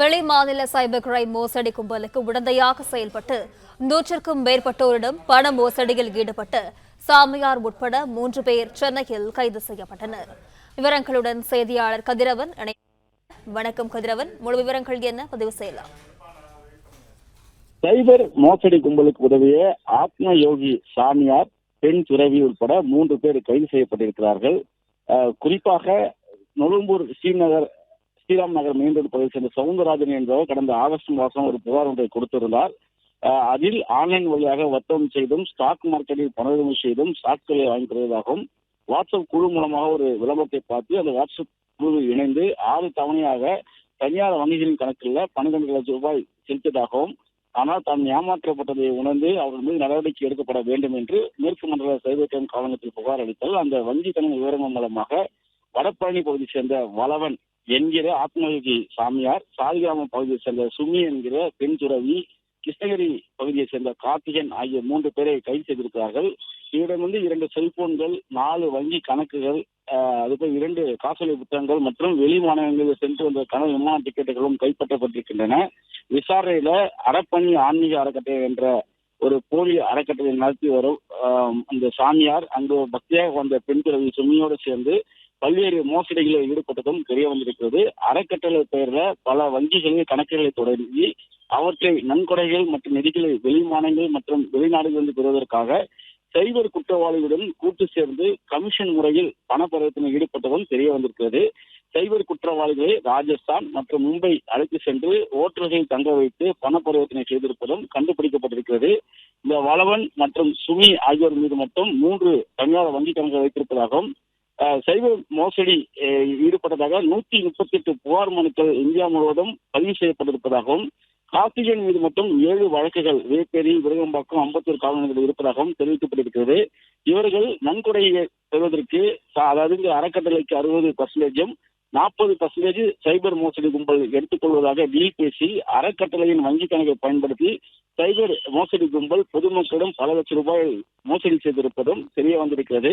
வெளி மாநில cyber crime மோசடி கும்பலுக்கு உடந்தையாக செயல்பட்டு நூற்றுக்கும் மேற்பட்டோரிடம் பண மோசடியில் ஈடுபட்டு சாமியார் உட்பட மூன்று பேர் சென்னையில் கைது செய்யப்பட்டனர். விவரங்களுடன் செய்தியாளர் கதிரவன் இணை வணக்கம் கதிரவன். முழு விவரங்கள் என்ன? பதிவு செய்யலாம். சைபர் மோசடி கும்பலுக்கு உதவிய ஆத்ம யோகி சாமியார் பெண் துறவி உட்பட மூன்று பேர் கைது செய்யப்பட்டிருக்கிறார்கள். குறிப்பாக நொழும்பூர் ஸ்ரீநகர் ஸ்ரீராம் நகர் மீண்டும் பகுதியை சேர்ந்த சவுந்தரராஜன் என்பவர் கடந்த ஆகஸ்ட் மாதம் ஒரு புகார் ஒன்றை கொடுத்திருந்தார். அதில் ஆன்லைன் வழியாக வர்த்தகம் செய்தும் ஸ்டாக் மார்க்கெட்டில் பணம் செய்தும் ஸ்டாக்களை வாங்கி தருவதாகவும் வாட்ஸ்அப் குழு மூலமாக ஒரு விளம்பரத்தை பார்த்து அந்த வாட்ஸ்அப் குழுவில் இணைந்து ஆறு தவணையாக தனியார் வங்கிகளின் கணக்கில் பன்னிரண்டு லட்சம் ரூபாய் செலுத்தியதாகவும் ஆனால் தான் ஏமாற்றப்பட்டதை உணர்ந்து அவர்கள் மீது நடவடிக்கை எடுக்கப்பட வேண்டும் என்று மேற்கு மண்டல சைபர் காவலத்தில் புகார் அளித்தால் அந்த வங்கி கணக்கு விவரங்கள் மூலமாக வடபழனி பகுதியை சேர்ந்த வளவன் என்கிற ஆத்மயோகி சாமியார் சாலிகிராமம் பகுதியை சேர்ந்த சுமி என்கிற பெண் துறவி கிருஷ்ணகிரி பகுதியை சேர்ந்த கார்த்திகன் ஆகிய மூன்று பேரை கைது செய்திருக்கிறார்கள். இவரிடமிருந்து இரண்டு செல்போன்கள் நாலு வங்கி கணக்குகள் அதுபோல் இரண்டு காசோலை புத்தகங்கள் மற்றும் வெளி மாநிலங்களில் சென்று வந்த கனவு விமான டிக்கெட்டுகளும் கைப்பற்றப்பட்டிருக்கின்றன. விசாரணையில அறப்பணி ஆன்மீக அறக்கட்டளை என்ற ஒரு போலி அறக்கட்டளை நடத்தி வரும் அந்த சாமியார் அங்கு பக்தியாக வந்த பெண் துறவி சுமியோடு சேர்ந்து பல்வேறு மோசடிகளில் ஈடுபட்டதும் தெரிய வந்திருக்கிறது. அறக்கட்டளை பெயர்ல பல வங்கிகளின் கணக்குகளை தொடங்கி அவற்றை நன்கொடைகள் மற்றும் நிதிகளை வெளி மாநிலங்கள் மற்றும் வெளிநாடுகளிலிருந்து பெறுவதற்காக சைபர் குற்றவாளிகளுடன் கூட்டு சேர்ந்து கமிஷன் முறையில் பண பரிவர்த்தனை ஈடுபட்டதும் தெரிய வந்திருக்கிறது. சைபர் குற்றவாளிகளை ராஜஸ்தான் மற்றும் மும்பை அழைத்து சென்று ஓட்டுநர்கள் தங்க வைத்து பண பரிவர்த்தனை செய்திருப்பதும் கண்டுபிடிக்கப்பட்டிருக்கிறது. இந்த வளவன் மற்றும் சுமி ஆகியோர் மீது மட்டும் மூன்று தனியார் வங்கி கணக்கு வைத்திருப்பதாகவும் சைபர் மோசடி ஈடுபட்டதாக நூத்தி முப்பத்தி எட்டு புகார் மனுக்கள் இந்தியா முழுவதும் பதிவு செய்யப்பட்டிருப்பதாகவும் கார்த்திகேயன் மீது மட்டும் ஏழு வழக்குகள் வேப்பேரி விருகம்பாக்கம் அம்பத்தூர் காவலர்கள் இருப்பதாகவும் தெரிவிக்கப்பட்டிருக்கிறது. இவர்கள் நன்கொடையை பெறுவதற்கு அதாவது இந்த அறக்கட்டளைக்கு அறுபது பர்சன்டேஜும் நாற்பது பர்சன்டேஜ் சைபர் மோசடி கும்பல் எடுத்துக்கொள்வதாக டீல் பேசி அறக்கட்டளையின் வங்கி கணக்கை பயன்படுத்தி சைபர் மோசடி கும்பல் பொதுமக்களிடம் பல லட்சம் ரூபாய் மோசடி செய்திருப்பதும் தெரிய வந்திருக்கிறது.